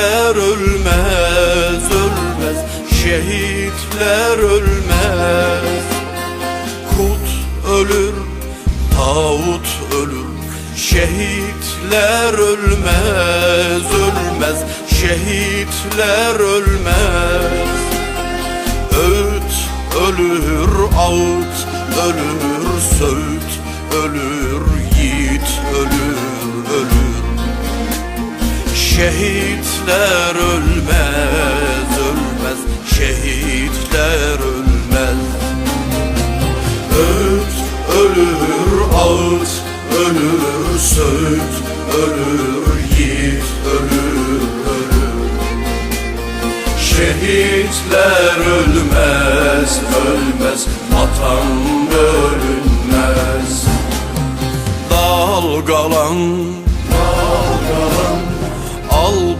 Şehitler ölmez, ölmez. Şehitler ölmez. Kut ölür, tağut ölür. Şehitler ölmez, ölmez. Şehitler ölmez. Öğüt ölür, ağıt ölür, söğüt ölür, yiğit ölür, ölür. Şehitler ölmez, ölmez, şehitler ölmez. Öğüt ölür, ağıt ölür, söğüt ölür, yiğit ölür, ölür. Şehitler ölmez, ölmez, vatan bölünmez. Dalgalan, dalgalan, al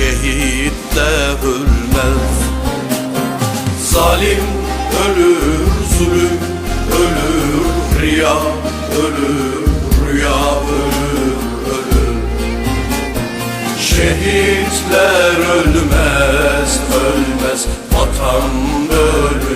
şehitler ölmez. Zalim ölür, zulüm ölür, riya ölür, rüya ölür, ölür. Şehitler ölmez, ölmez, vatan bölünmez.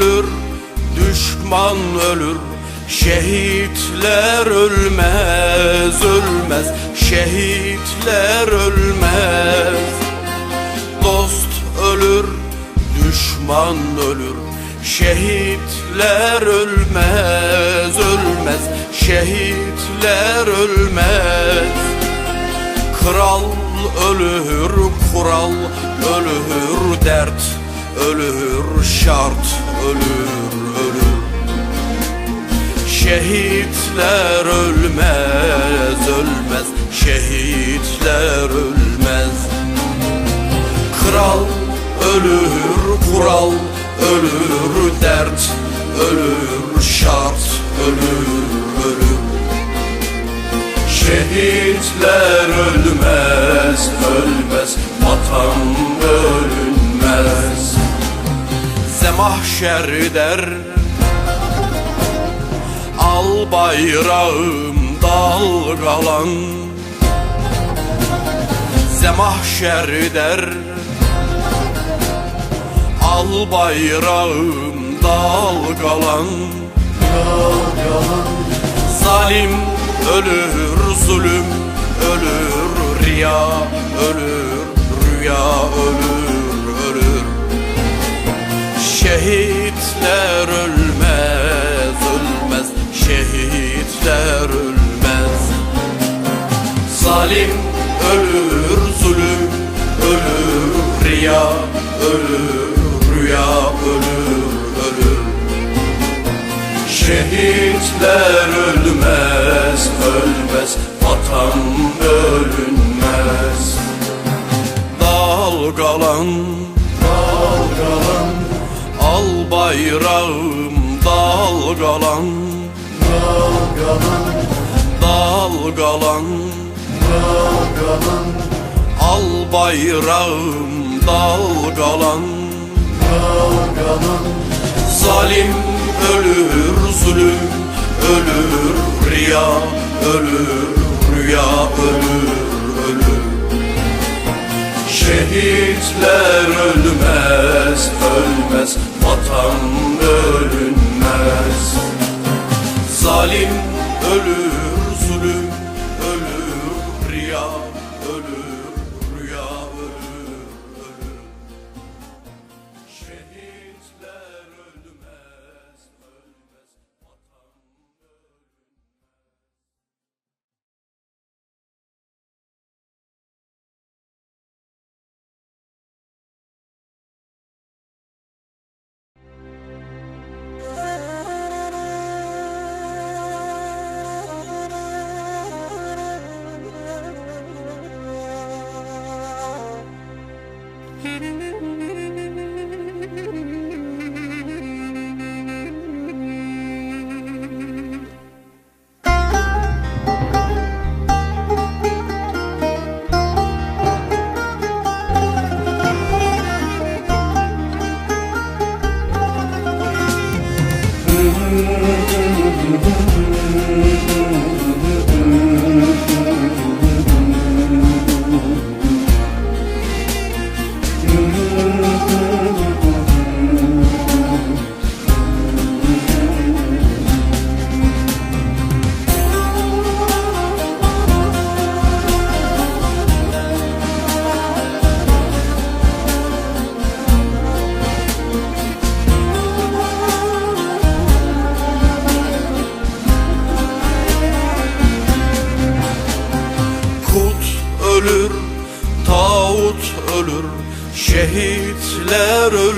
Ölür, düşman ölür. Şehitler ölmez, ölmez. Şehitler ölmez. Dost ölür, düşman ölür. Şehitler ölmez, ölmez. Şehitler ölmez. Kral ölür, kural ölür, dert ölür, şart ölür, ölür. Şehitler ölmez, ölmez, şehitler ölmez. Kral ölür, kural ölür, dert ölür, şart ölür, ölür. Şehitler ölmez, ölmez, vatan bölünmez. Zemahşer der, al bayrağım dalgalan. Zemahşer der, al bayrağım dalgalan. Zalim ölür, zulüm ölür, riya ölür, rüya ölür, ölür, rüya ölür, ölür. Şehitler ölmez, ölmez Vatan ölünmez. Dalgalan, dalgalan. Al bayrağım dalgalan Dalgalan. Dalgalan Dalgalan. Al bayrağım dalgalan Dalgalan Zalim ölür zulüm ölür riya ölür rüya ölür ölür Şehitler ölmez ölmez vatan ölünmez. Zalim ölür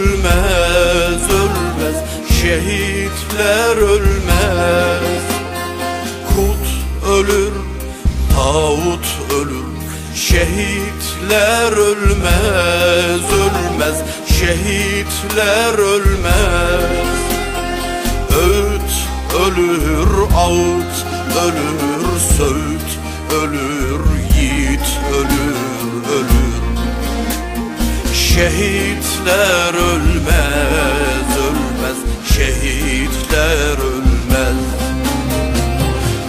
ölmez, ölmez. Şehitler ölmez. Kut ölür, tağut ölür. Şehitler ölmez, ölmez. Şehitler ölmez. Öğüt ölür, ağıt ölür, söğüt ölür, yiğit ölür, ölür. Şehitler ölmez, ölmez, şehitler ölmez.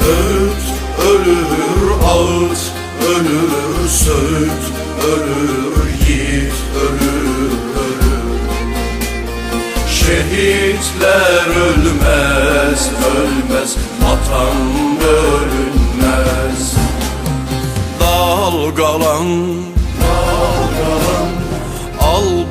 Öğüt ölür, ağıt ölür, söğüt ölür, yiğit ölür, ölür. Şehitler ölmez, ölmez, vatan ölünmez. Dalgalan, dalgalan, al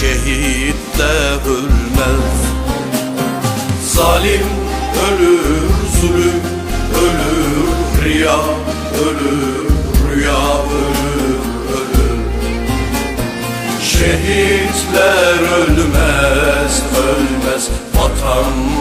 şehitler ölmez. Zalim ölür, zulüm ölür, riya ölür, rüya ölür, ölür. Şehitler ölmez, ölmez, vatan